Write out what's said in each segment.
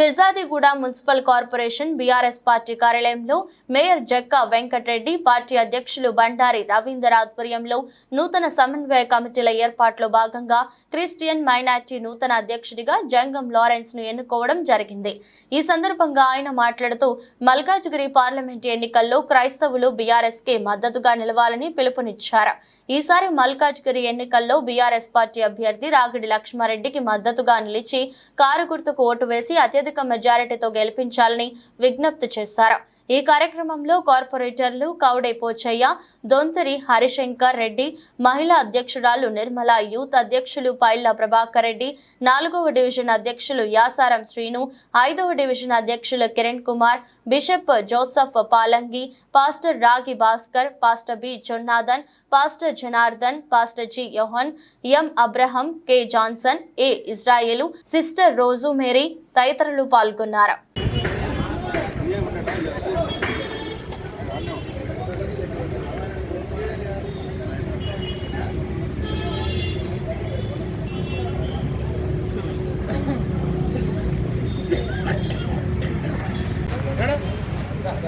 Peerzadiguda municipal corporation BRS party కార్యాలయంలో mayor Jakka Venkatareddy party అధ్యక్షులు బండారి రవీందర్ ఆధ్వర్యంలో నూతన సమన్వయ కమిటీల ఏర్పాట్లో భాగంగా క్రిస్టియన్ మైనార్టీ నూతన అధ్యక్షుడిగా జంగం లారెన్స్ను ఎన్నుకోవడం జరిగింది. ఈ సందర్భంగా ఆయన మాట్లాడుతూ మల్కాజ్గిరి పార్లమెంట్ ఎన్నికల్లో క్రైస్తవులు బీఆర్ఎస్కి మద్దతుగా నిలవాలని పిలుపునిచ్చారు. ఈసారి మల్కాజ్గిరి ఎన్నికల్లో బీఆర్ఎస్ పార్టీ అభ్యర్థి రాగిడి లక్ష్మారెడ్డికి మద్దతుగా నిలిచి కారు గుర్తుకు ఓటు వేసి అత్యధిక మెజారిటీతో గెలిపించాలని విజ్ఞప్తి చేశారు. ఈ కార్యక్రమంలో కార్పొరేటర్లు కౌడే పోచయ్య దొంతరి హరిశంకర్ రెడ్డి మహిళా అధ్యక్షురాలు నిర్మల యూత్ అధ్యక్షులు పైల్ల ప్రభాకర్ రెడ్డి నాలుగవ డివిజన్ అధ్యక్షులు యాసారం శ్రీను ఐదవ డివిజన్ అధ్యక్షులు Kiran Kumar bishop Joseph Palangi pastor Ragi Bhaskar pastor B Jonathan pastor Janardhan pastor G Yohan M Abraham K Johnson A Israel sister Rose Mary తదితరులు పాల్గొన్నారు.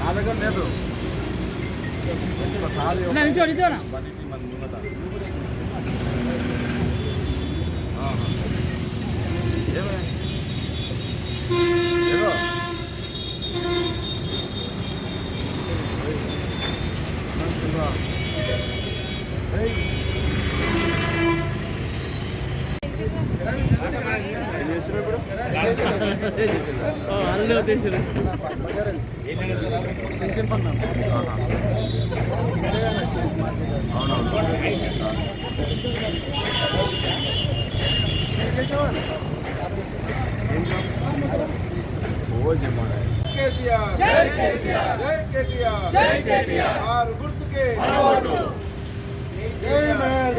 నా దగ్గర లేదు ఏం కేసీఆర్. జై కేసీఆర్. జై కేటీఆర్ జై కేటీఆర్ ఆరు గుర్తుకే. జై మేయర్